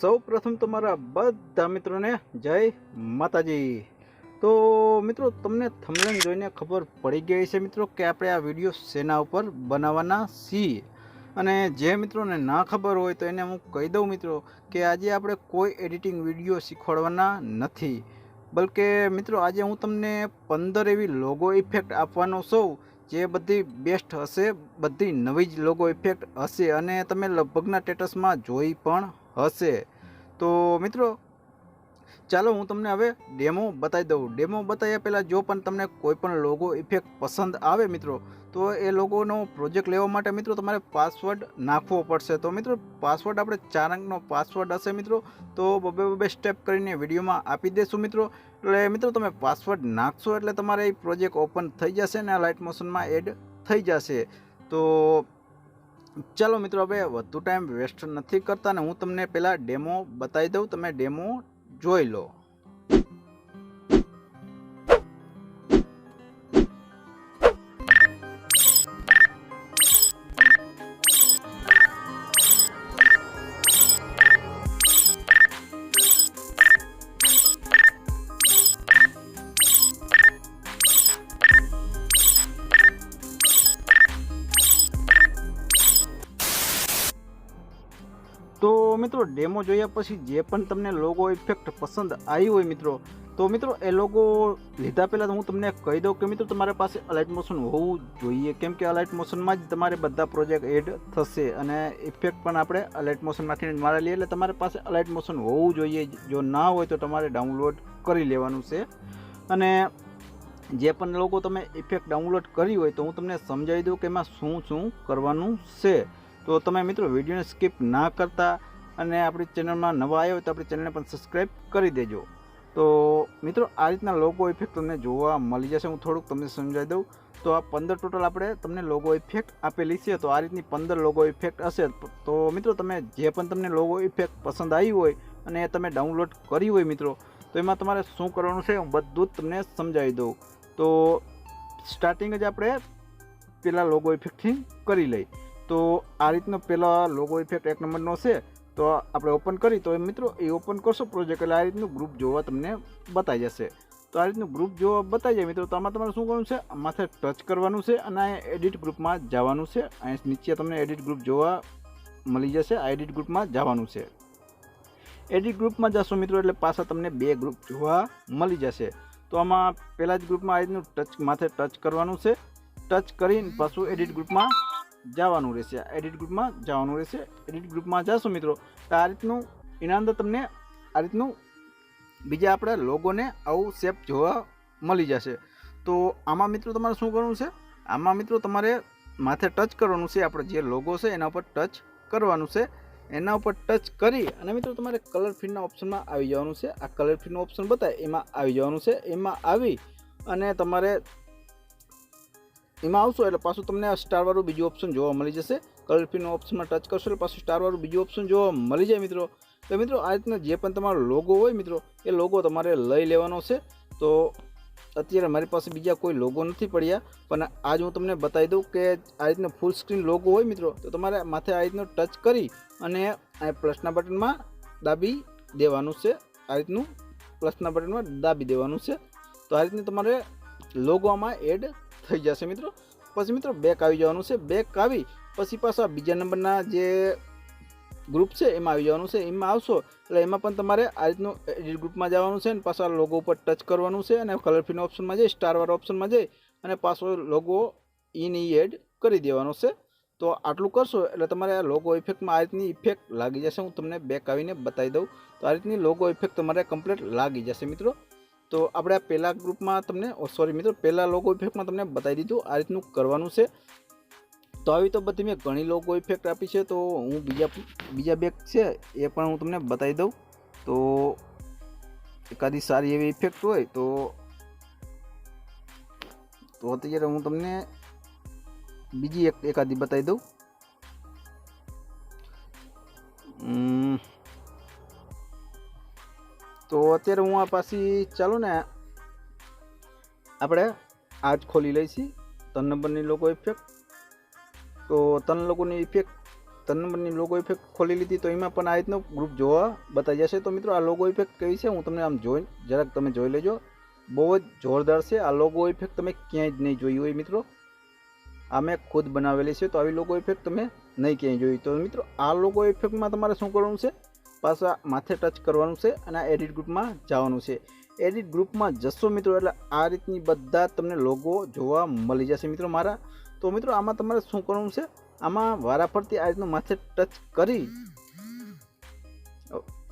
સૌ પ્રથમ તમારા બધા મિત્રોને જય માતાજી. તો મિત્રો, તમને થમલેન જોઈને ખબર પડી ગઈ છે મિત્રો કે આપણે આ વીડિયો શેના ઉપર બનાવવાના છીએ. અને જે મિત્રોને ના ખબર હોય તો એને હું કહી દઉં મિત્રો કે આજે આપણે કોઈ એડિટિંગ વીડિયો શીખવાડવાના નથી. બલકે મિત્રો, આજે હું તમને પંદર એવી લોગો ઇફેક્ટ આપવાનો છું, જે બધી બેસ્ટ હશે, બધી નવી જ લોગો ઇફેક્ટ હશે અને તમે લગભગના સ્ટેટસમાં જોઈ પણ હશે. તો મિત્રો, ચાલો હું તમને હવે ડેમો બતાવી દઉં. ડેમો બતાવ્યા પહેલાં જો પણ તમને કોઈપણ લોગો ઇફેક્ટ પસંદ આવે મિત્રો, તો એ લોગોનો પ્રોજેક્ટ લેવા માટે મિત્રો તમારે પાસવર્ડ નાખવો પડશે. તો મિત્રો પાસવર્ડ આપણે ચાર અંકનો પાસવર્ડ હશે મિત્રો, તો બબે બબે સ્ટેપ કરીને વિડીયોમાં આપી દેશું મિત્રો. એટલે મિત્રો, તમે પાસવર્ડ નાખશો એટલે તમારે એ પ્રોજેક્ટ ઓપન થઈ જશે અને લાઇટ મોશનમાં એડ થઈ જશે. તો ચાલો મિત્રો, હવે વધુ ટાઈમ વેસ્ટ નથી કરતા ને હું તમને પહેલાં ડેમો બતાવી દઉં. તમે ડેમો જોઈ લો. મિત્રો ડેમો જોયા પછી જે પણ તમને લોગો ઇફેક્ટ પસંદ આવી હોય મિત્રો, તો મિત્રો એ લોગો લીધા પહેલાં હું તમને કહી દઉં કે મિત્રો તમારી પાસે અલાઇટ મોશન હોવું જોઈએ. કેમ કે અલાઇટ મોશનમાં જ તમારે બધા પ્રોજેક્ટ એડ થશે અને ઇફેક્ટ પણ આપણે અલાઇટ મોશનમાંથી જ લઈએ, એટલે તમારી પાસે અલાઇટ મોશન હોવું જોઈએ. જો ના હોય તો તમારે ડાઉનલોડ કરી લેવાનું છે. અને જે પણ લોકો તમે ઇફેક્ટ ડાઉનલોડ કરી હોય તો હું તમને સમજાવી દઉં કે એમાં શું શું કરવાનું છે. તો તમે મિત્રો વિડીયોને સ્કીપ ના કરતા અને આપણી ચેનલમાં નવા આવ્યો તો આપણી ચેનલને પણ સબસ્ક્રાઈબ કરી દેજો. તો મિત્રો, આ રીતના લોગો ઇફેક્ટ તમને જોવા મળી જશે. હું થોડુંક તમને સમજાવી દઉં. તો આ પંદર ટોટલ આપણે તમને લોગો ઇફેક્ટ આપેલી છે. તો આ રીતની પંદર લોગો ઇફેક્ટ હશે. તો મિત્રો, તમે જે પણ તમને લોગો ઇફેક્ટ પસંદ આવી હોય અને તમે ડાઉનલોડ કરી હોય મિત્રો, તો એમાં તમારે શું કરવાનું છે? હું બધું જ તમને સમજાવી દઉં. તો સ્ટાર્ટિંગ જ આપણે પહેલાં લોગો ઇફેક્ટથી કરી લઈ તો આ રીતનો પહેલા લોગો ઇફેક્ટ એક નંબરનો છે. તો આપણે ઓપન કરી, તો મિત્રો, એ ઓપન કરશો પ્રોજેક્ટ એટલે આ રીતનું ગ્રુપ જોવા તમને બતાવી જશે. તો આ રીતનું ગ્રુપ જોવા બતાવી જાય મિત્રો, તો આમાં તમારે શું કરવાનું છે? માથે ટચ કરવાનું છે અને અહીંયા એડિટ ગ્રુપમાં જવાનું છે. અહીં નીચે તમને એડિટ ગ્રુપ જોવા મળી જશે, આ એડિટ ગ્રુપમાં જવાનું છે. એડિટ ગ્રુપમાં જશો મિત્રો, એટલે પાછા તમને બે ગ્રુપ જોવા મળી જશે. તો આમાં પહેલાં જ ગ્રુપમાં આ રીતનું ટચ માથે ટચ કરવાનું છે. ટચ કરીને પાછું એડિટ ગ્રુપમાં જવાનું રહેશે. એડિટ ગ્રુપમાં જવાનું રહેશે. એડિટ ગ્રુપમાં જશો મિત્રો, તો આ રીતનું એના અંદર તમને આ રીતનું બીજા આપણે લોગોને આવું શેપ જોવા મળી જશે. તો આમાં મિત્રો તમારે શું કરવાનું છે? આમાં મિત્રો તમારે માથે ટચ કરવાનું છે. આપણે જે લોગો છે એના ઉપર ટચ કરવાનું છે. એના ઉપર ટચ કરી અને મિત્રો તમારે કલર ફીડના ઓપ્શનમાં આવી જવાનું છે. આ કલર ફીડનું ઓપ્શન બતાવે એમાં આવી જવાનું છે. એમાં આવી અને તમારે એમાં આવશો એટલે પાછું તમને સ્ટારવાળું બીજું ઓપ્શન જોવા મળી જશે. કલર ફીનો ઓપ્શનમાં ટચ કરશો એટલે પાછું સ્ટારવાળું બીજું ઓપ્શન જોવા મળી જાય મિત્રો. તો મિત્રો, આ રીતના જે પણ તમારો લોગો હોય મિત્રો, એ લોગો તમારે લઈ લેવાનો છે. તો અત્યારે મારી પાસે બીજા કોઈ લોગો નથી પડ્યા, પણ આજ હું તમને બતાવી દઉં કે આ રીતનો ફૂલ સ્ક્રીન લોગો હોય મિત્રો, તો તમારે માથે આ રીતનો ટચ કરી અને આ પ્લસના બટનમાં દાબી દેવાનું છે. આ રીતનું પ્લસના બટનમાં દાબી દેવાનું છે. તો આ રીતની તમારે લોગોમાં એડ થઈ જશે મિત્રો. પછી મિત્રો બેક આવી જવાનું છે. બેક આવી પછી પાછા બીજા નંબરના જે ગ્રુપ છે એમાં આવી જવાનું છે. એમાં આવશો એટલે એમાં પણ તમારે આ રીતનું એડિટ ગ્રુપમાં જવાનું છે અને પાછા લોગો ઉપર ટચ કરવાનું છે અને કલર ફીન ઓપ્શનમાં જઈ સ્ટારવાળા ઓપ્શનમાં જઈ અને પાછો લોગો ઇન ઈ એડ કરી દેવાનો છે. તો આટલું કરશો એટલે તમારે આ લોગો ઇફેક્ટમાં આ રીતની ઇફેક્ટ લાગી જશે. હું તમને બેક આવીને બતાવી દઉં. તો આ રીતની લોગો ઇફેક્ટ તમારે કમ્પ્લીટ લાગી જશે મિત્રો. તો આપણે આ પહેલા ગ્રુપમાં તમને સોરી મિત્રો, પહેલા લોગો ઇફેક્ટમાં તમને બતાવી દીધું, આ રીતનું કરવાનું છે. તો આવી તો બધી મેં ઘણી લોગો ઇફેક્ટ આપી છે, તો હું બીજા બીજા બેગ છે, એ પણ હું તમને બતાવી દઉં. તો એકાદી સારી એવી ઇફેક્ટ હોય, તો તો અત્યારે હું તમને બીજી એક, એકાદી બતાવી દઉં. તો અત્યારે હું આ પાછી ચાલો ને, આપણે આજ ખોલી લઈશી. ત્રણ નંબરની લોકો ઇફેક્ટ તો ત્રણ લોકોની ઇફેક્ટ ત્રણ નંબરની લોગો ઇફેક્ટ ખોલી લીધી તો એમાં પણ આ રીતનું ગ્રુપ જોવા બતાવી જશે. તો મિત્રો, આ લોગો ઇફેક્ટ કેવી છે? હું તમને આમ જોઈ, જરાક તમે જોઈ લેજો. બહુ જ જોરદાર છે. આ લોગો ઇફેક્ટ તમે ક્યાંય જ નહીં જોઈ હોય મિત્રો. આ મેં ખુદ બનાવેલી છે, તો આવી લોગો ઇફેક્ટ તમે નહીં ક્યાંય જોઈ તો મિત્રો, આ લોગો ઇફેક્ટમાં તમારે શું કરવાનું છે? પાછા માથે ટચ કરવાનું છે અને આ એડિટ ગ્રુપમાં જવાનું છે. એડિટ ગ્રુપમાં જશો મિત્રો એટલે આ રીતની બધા તમને લોગો જોવા મળી જશે મિત્રો મારા. તો મિત્રો આમાં તમારે શું કરવાનું છે? આમાં વારાફરતી આ રીતનું માથે ટચ કરી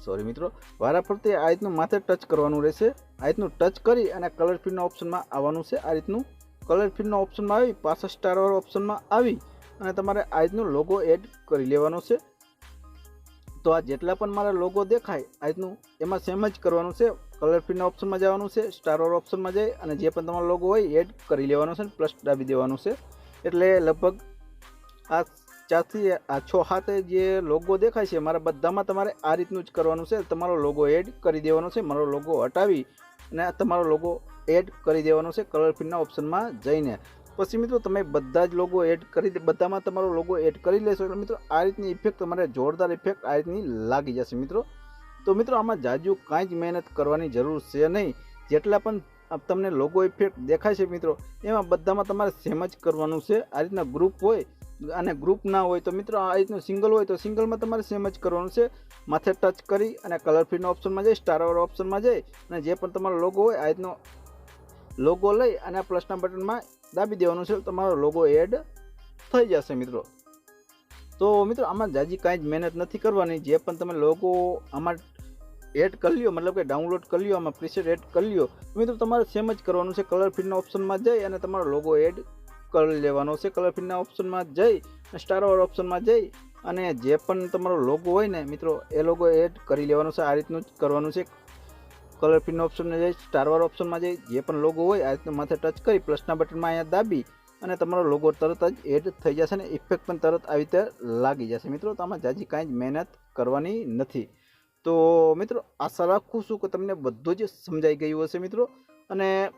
સોરી મિત્રો. વારાફરતી આ રીતનું માથે ટચ કરવાનું રહેશે. આ રીતનું ટચ કરી અને કલર ફીડના ઓપ્શનમાં આવવાનું છે. આ રીતનું કલર ફીડના ઓપ્શનમાં આવી, પાછા સ્ટારવાળા ઓપ્શનમાં આવી અને તમારે આ રીતનું લોગો એડ કરી લેવાનો છે. તો આ જેટલા પણ મારા લોગો દેખાય આ રીતનું એમાં સેમ જ કરવાનું છે. કલર પ્રિન્ટના ઓપ્શનમાં જવાનું છે સ્ટારવાર ઓપ્શનમાં જઈ અને જે પણ તમારો લોગો હોય એડ કરી લેવાનો છે પ્લસ દાબી દેવાનું છે. એટલે લગભગ આ ચારથી આ છ હાથે જે લોગો દેખાય છે, મારા બધામાં તમારે આ રીતનું જ કરવાનું છે. તમારો લોગો એડ કરી દેવાનો છે, મારો લોગો હટાવી, અને તમારો લોગો એડ કરી દેવાનો છે કલર ફીડના ઓપ્શનમાં જઈને. પછી મિત્રો તમે બધા જ લોગો એડ કરી દે, બધામાં તમારો લોગો એડ કરી લેશો એટલે મિત્રો આ રીતની ઇફેક્ટ તમારે જોરદાર ઇફેક્ટ આ રીતની લાગી જશે મિત્રો. તો મિત્રો આમાં જાજુ કાંઈ જ મહેનત કરવાની જરૂર છે નહીં. જેટલા પણ તમને લોગો ઇફેક્ટ દેખાય છે મિત્રો, એમાં બધામાં તમારે સેમ જ કરવાનું છે. આ રીતના ગ્રુપ હોય અને ગ્રુપ ના હોય તો મિત્રો આ રીતનું સિંગલ હોય તો સિંગલમાં તમારે સેમ જ કરવાનું છે. માથે ટચ કરી અને કલર ફીડના ઓપ્શનમાં જઈ સ્ટારવાળા ઓપ્શનમાં જઈ અને જે પણ તમારો લોગો હોય આ રીતનો લોગો લઈ અને પ્લસના બટનમાં દાબી દેવાનું છે, તમારો લોગો એડ થઈ જશે મિત્રો. તો મિત્રો, આમાં જાજી કાંઈ જ મહેનત નથી કરવાની. જે પણ તમે લોગો આમાં એડ કરી લ્યો, મતલબ કે ડાઉનલોડ કરી લ્યો, આમાં પ્રીસેટ એડ કરી લ્યો મિત્રો તમારે સેમ જ કરવાનું છે કલર ફીડના ઓપ્શનમાં જઈ અને તમારો લોગો એડ કરી લેવાનો છે કલર ફીડના ઓપ્શનમાં જઈ સ્ટારવાળા ઓપ્શનમાં જઈ અને જે પણ તમારો લોગો હોય ને, મિત્રો, એ લોગો એડ કરી લેવાનો છે, આ રીતનું જ કરવાનું છે. કલર પ્રિન્ટ ઓપ્શનને જઈ સ્ટારવાર ઓપ્શનમાં જઈ જે પણ લોગો હોય, આ રીતે માથે ટચ કરી પ્લસના બટનમાં અહીંયા દાબી અને તમારો લોગો તરત જ એડ થઈ જશે ને ઇફેક્ટ પણ તરત આવી રીતે લાગી જશે. મિત્રો, તો આમાં જાજી કાંઈ જ મહેનત કરવાની નથી. તો મિત્રો, આશા રાખું છું કે તમને બધું જ સમજાઈ ગયું હશે મિત્રો. અને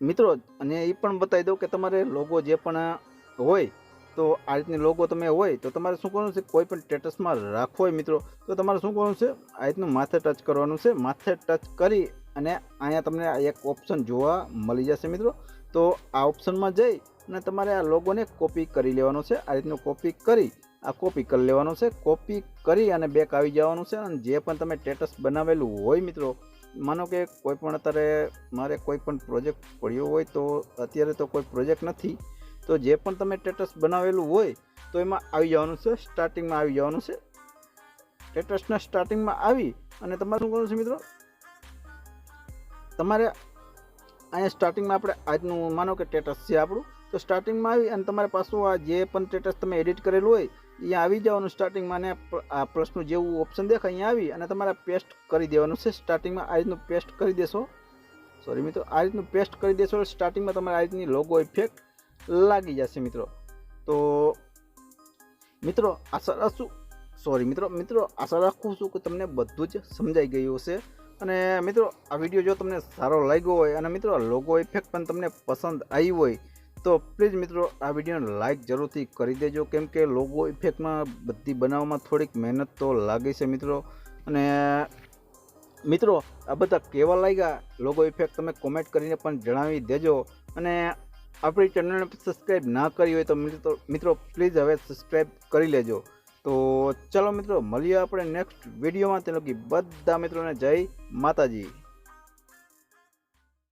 મિત્રો, અને એ પણ બતાવી દઉં કે તમારે લોગો જે પણ હોય તો આ રીતની લોગો તમે હોય તો તમારે શું કરવાનું છે? કોઈ પણ સ્ટેટસમાં રાખવો હોય મિત્રો, તો તમારે શું કરવાનું છે? આ રીતનું માથે ટચ કરવાનું છે. માથે ટચ કરી અને અહીંયા તમને એક ઓપ્શન જોવા મળી જશે મિત્રો. તો આ ઓપ્શનમાં જઈ અને તમારે આ લોગોને કોપી કરી લેવાનો છે. આ રીતનું કોપી કરી, આ કોપી કરી લેવાનો છે. કોપી કરી અને બેક આવી જવાનું છે અને જે પણ તમે સ્ટેટસ બનાવેલું હોય મિત્રો, માનો કે કોઈ પણ અત્યારે મારે કોઈ પણ પ્રોજેક્ટ પડ્યો હોય તો અત્યારે તો કોઈ પ્રોજેક્ટ નથી. તો જે પણ તમે સ્ટેટસ બનાવેલું હોય, તો એમાં આવી જવાનું છે સ્ટાર્ટિંગમાં આવી જવાનું છે. સ્ટેટસના સ્ટાર્ટિંગમાં આવી અને તમારે શું કરવાનું છે મિત્રો? તમારે અહીંયા સ્ટાર્ટિંગમાં આપણે આજનું માનો કે સ્ટેટસ છે આપણું. તો સ્ટાર્ટિંગમાં આવી અને તમારે પાછું આ જે પણ સ્ટેટસ તમે એડિટ કરેલું હોય, અહીંયા આવી જવાનું સ્ટાર્ટિંગમાં અને આ પ્લસનું જેવું ઓપ્શન દેખાય, અહીંયા આવી અને તમારે પેસ્ટ કરી દેવાનું છે. સ્ટાર્ટિંગમાં આ રીતનું પેસ્ટ કરી દેશો. સોરી મિત્રો, આ રીતનું પેસ્ટ કરી દેશો સ્ટાર્ટિંગમાં તમારે આ રીતની લોગો ઇફેક્ટ લાગી જશે મિત્રો. તો મિત્રો આશા રાખશું સોરી મિત્રો મિત્રો આશા રાખું છું કે તમને બધું જ સમજાઈ ગયું હશે. અને મિત્રો, આ વીડિયો જો તમને સારો લાગ્યો હોય અને મિત્રો લોગો ઇફેક્ટ પણ તમને પસંદ આવી હોય, તો પ્લીઝ મિત્રો, આ વિડીયોને લાઇક જરૂરથી કરી દેજો. કેમ કે લોગો ઇફેક્ટમાં બધી બનાવવામાં થોડીક મહેનત તો લાગે છે મિત્રો. અને મિત્રો, આ બધા કેવા લાગ્યા? લોગો ઇફેક્ટ તમે કોમેન્ટ કરીને પણ જણાવી દેજો. અને આપણી ચેનલને સબસ્ક્રાઈબ ના કરી હોય તો મિત્રો મિત્રો પ્લીઝ હવે સબસ્ક્રાઈબ કરી લેજો. તો ચલો મિત્રો, મળીએ આપણે નેક્સ્ટ વિડીયોમાં તે લોકો બધા મિત્રોને જય માતાજી.